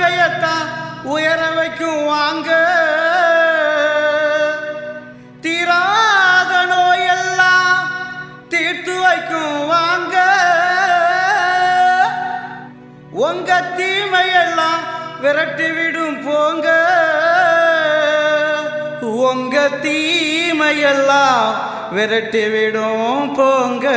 வாழ்க்கையத்தான் உயர வைக்கும் வாங்க. தீராத நோயெல்லாம் தீர்த்து வைக்கும் வாங்க. உங்க தீமையெல்லாம் விரட்டி விடும் போங்க. உங்க தீமையெல்லாம் விரட்டி விடும் போங்க.